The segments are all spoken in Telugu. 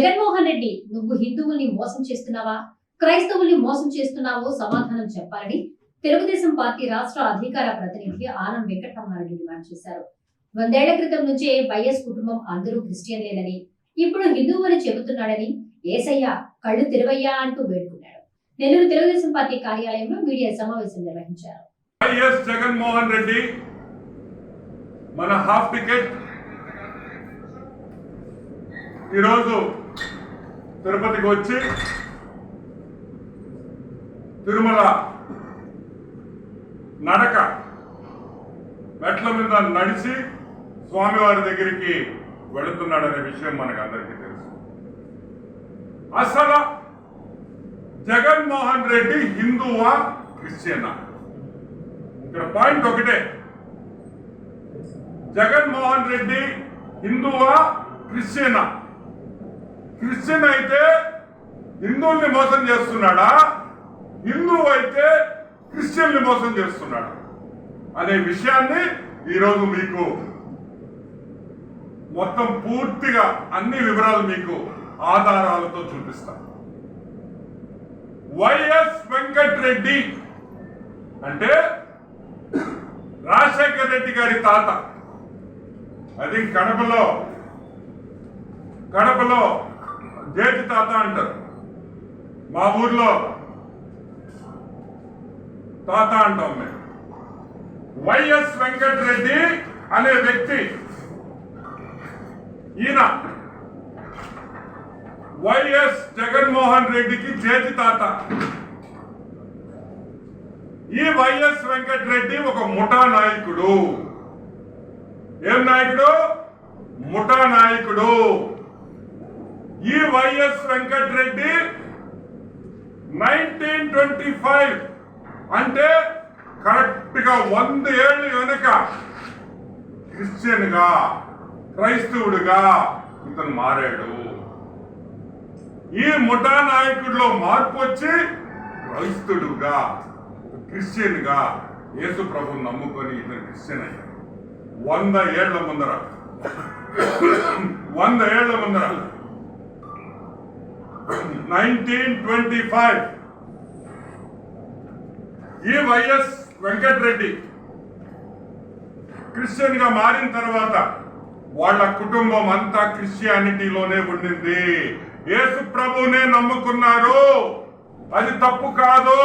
జగన్మోహన్ రెడ్డి నువ్వు హిందువుల్ని మోసం చేస్తున్నావా? క్రైస్తవుల్ని మోసం చేస్తున్నావో సమాధానం చెప్పాలని తెలుగుదేశం పార్టీ రాష్ట్ర అధికార ప్రతినిధి ఆనం వెంకటరామారెడ్డి డిమాండ్ చేశారు. వందేళ్ళ క్రితం నుంచే వైఎస్ కుటుంబం అందరూ క్రిస్టియన్లేనని ఇప్పుడు హిందువు అని చెబుతున్నాడని ఏసయ్య కళ్ళు తెరవయ్యా అంటూ వేడుకున్నాడు. నెల్లూరు తెలుగుదేశం పార్టీ కార్యాలయంలో మీడియా సమావేశం నిర్వహించారు. వైఎస్ జగన్మోహన్ రెడ్డి మన హాఫ్ టికెట్ ఈరోజు తిరుపతికి వచ్చి తిరుమల నడక మెట్ల మీద నడిచి స్వామివారి దగ్గరికి వెళుతున్నాడనే విషయం మనకు అందరికీ తెలుసు. అసలు జగన్మోహన్ రెడ్డి హిందువా క్రిస్టియనా? ఇక్కడ పాయింట్ ఒకటే. జగన్మోహన్ రెడ్డి హిందువా క్రిస్టియనా? క్రిస్టియన్ అయితే హిందువుల్ని మోసం చేస్తున్నాడా? హిందువు అయితే క్రిస్టియన్ని మోసం చేస్తున్నాడా? అనే విషయాన్ని ఈరోజు మీకు మొత్తం పూర్తిగా అన్ని వివరాలు మీకు ఆధారాలతో చూపిస్తాను వైఎస్ వెంకట్రెడ్డి అంటే రాజశేఖర రెడ్డి గారి తాత. అది కడపలో కడపలో జేటి తాత అంటారు. మా ఊర్లో తాత అంటాం మేము. వైఎస్ వెంకటరెడ్డి అనే వ్యక్తి ఈయన వైఎస్ జగన్మోహన్ రెడ్డికి చేతి తాత. ఈ వైఎస్ వెంకటరెడ్డి ఒక ముఠా నాయకుడు. ఏం నాయకుడు? ముఠా నాయకుడు. ఈ YS Venkatareddy nineteen twenty five అంటే కరెక్ట్గా వంద ఏళ్ళు వెనుక క్రిస్టియన్గా క్రైస్తవుడిగా ఇతను మారాడు. ఈ ముఠా నాయకుడిలో మార్పు వచ్చి క్రైస్తుడుగా క్రిస్టియన్గా యేసు ప్రభు నమ్ముకొని ఇతను క్రిస్టియన్ అయ్యాడు. వంద ఏళ్ళ ముందర. వంద ఏళ్ళ ముందర. Nineteen twenty five. ఈ వైఎస్ వెంకటరెడ్డి క్రిస్టియన్గా మారిన తర్వాత వాళ్ళ కుటుంబం అంతా క్రిస్టియానిటీలోనే ఉండింది. యేసు ప్రభునే నమ్ముకున్నారు. అది తప్పు కాదు.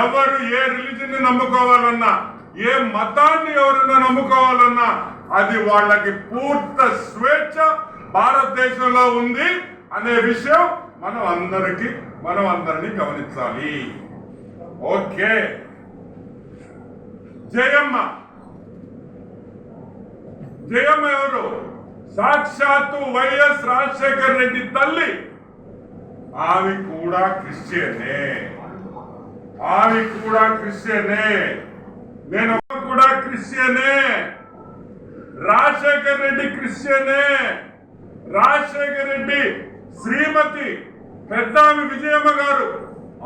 ఎవరు ఏ రిలీజన్ని నమ్ముకోవాలన్నా ఏ మతాన్ని ఎవరైనా నమ్ముకోవాలన్నా అది వాళ్ళకి పూర్త స్వేచ్ఛ భారతదేశంలో ఉంది. అనే విషయం మనం అందరికి మనం అందరినీ గమనించాలి. ఓకే. జయమ్మ. జయమ్మ ఎవరు? సాక్షాత్తు వైఎస్ రాజశేఖర రెడ్డి తల్లి. ఆమె కూడా క్రిస్టియనే. ఆమె కూడా క్రిస్టియనే. నేను కూడా క్రిస్టియనే. రాజశేఖర్ రెడ్డి క్రిస్టియనే. రాజశేఖర్ రెడ్డి శ్రీమతి పెద్దామి విజయమ్మ గారు.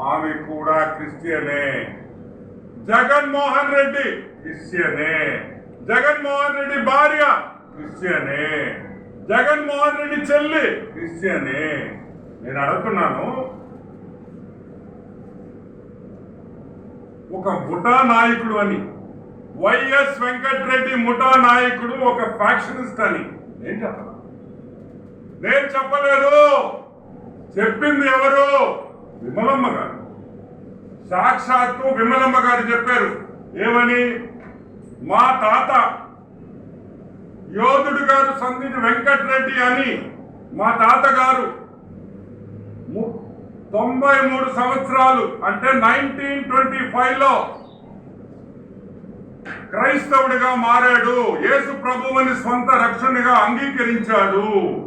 ఆమె కూడా క్రిస్టియనే. జగన్మోహన్ రెడ్డి క్రిస్టియనే. జగన్మోహన్ రెడ్డి భార్య క్రిస్టియనే. జగన్మోహన్ రెడ్డి చెల్లి క్రిస్టియనే. నేను అడుగుతున్నాను ఒక ముఠా నాయకుడు అని. వైఎస్ వెంకటరెడ్డి ముఠా నాయకుడు ఒక ఫ్యాక్షనిస్ట్ అని. ఏం చెప్పాలి? నేను చెప్పలేదు. చెప్పింది ఎవరు? విమలమ్మ గారు. సాక్షాత్తు విమలమ్మ గారు చెప్పారు. ఏమని? మా తాత యోధుడు గారు సంధిని వెంకటరెడ్డి అని మా తాతగారు ము- తొంభై మూడు సంవత్సరాలు అంటే నైన్టీన్ ట్వంటీ ఫైవ్లో క్రైస్తవుడిగా మారాడు. యేసు ప్రభువుని సొంత రక్షణగా అంగీకరించాడు.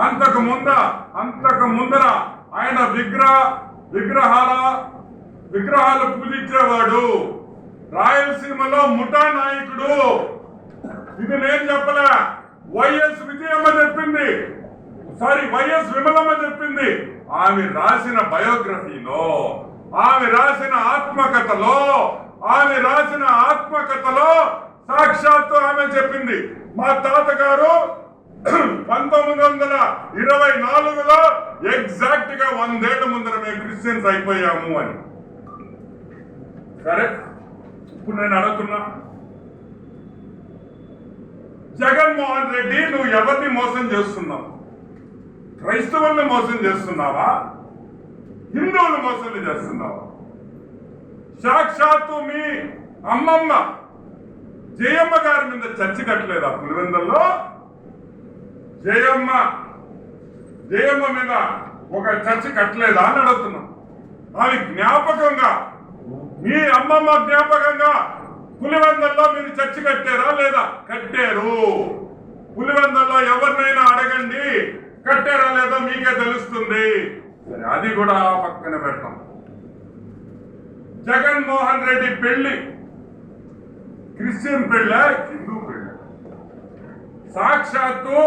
అంతకు ముంద అంతకు ముందర ఆయన విగ్రహ విగ్రహాల విగ్రహాలు పూజించేవాడు. రాయలసీమలో ముఠా నాయకుడు. ఇది నేను చెప్పలే. వైఎస్ విజయమ్మ చెప్పింది. సారీ వైఎస్ విమలమ్మ చెప్పింది. ఆమె రాసిన బయోగ్రఫీలో ఆమె రాసిన ఆత్మకథలో ఆమె రాసిన ఆత్మకథలో సాక్షాత్తు ఆమె చెప్పింది. మా తాతగారు పంతొమ్మిది వందల ఇరవై నాలుగులో ఎగ్జాక్ట్గా వందేళ్ళ ముందర మేము క్రిస్టియన్స్ అయిపోయాము అని. సరే ఇప్పుడు నేను అడుగుతున్నా. జగన్మోహన్ రెడ్డి నువ్వు ఎవరిని మోసం చేస్తున్నావు? క్రైస్తవుల్ని మోసం చేస్తున్నావా? హిందువులు మోసం చేస్తున్నావా? సాక్షాత్తు మీ అమ్మమ్మ జయమ్మ గారి మీద చచ్చి కట్టలేదా పులివెందల్లో? జయమ్మ జయమ్మ మీద ఒక చర్చ కట్టలేదా అని అడుగుతున్నాం. అవి జ్ఞాపకంగా మీ అమ్మమ్మ జ్ఞాపకంగా పులివెందల్లో మీరు చర్చ కట్టారా లేదా? కట్టారు. పులివెందల్లో ఎవరినైనా అడగండి కట్టారా లేదా మీకే తెలుస్తుంది. అది కూడా పక్కన పెడతాం. జగన్మోహన్ రెడ్డి పెళ్ళి. క్రిస్టియన్ పెళ్ళ? హిందూ పెళ్ళ? సాక్షాత్తు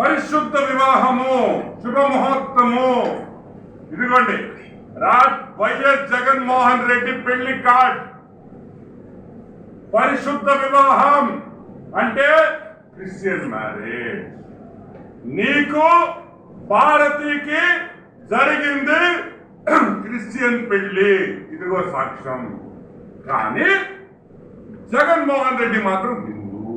పరిశుద్ధ వివాహము శుభముహూర్తము. ఇదిగోండి రాజ్ వైఎస్ జగన్మోహన్ రెడ్డి పెళ్ళి కార్డ్. పరిశుద్ధ వివాహం అంటే క్రిస్టియన్ మ్యారేజ్. నీకు భారతీకి జరిగింది క్రిస్టియన్ పెళ్ళి. ఇదిగో సాక్ష్యం. కానీ జగన్మోహన్ రెడ్డి మాత్రం హిందూ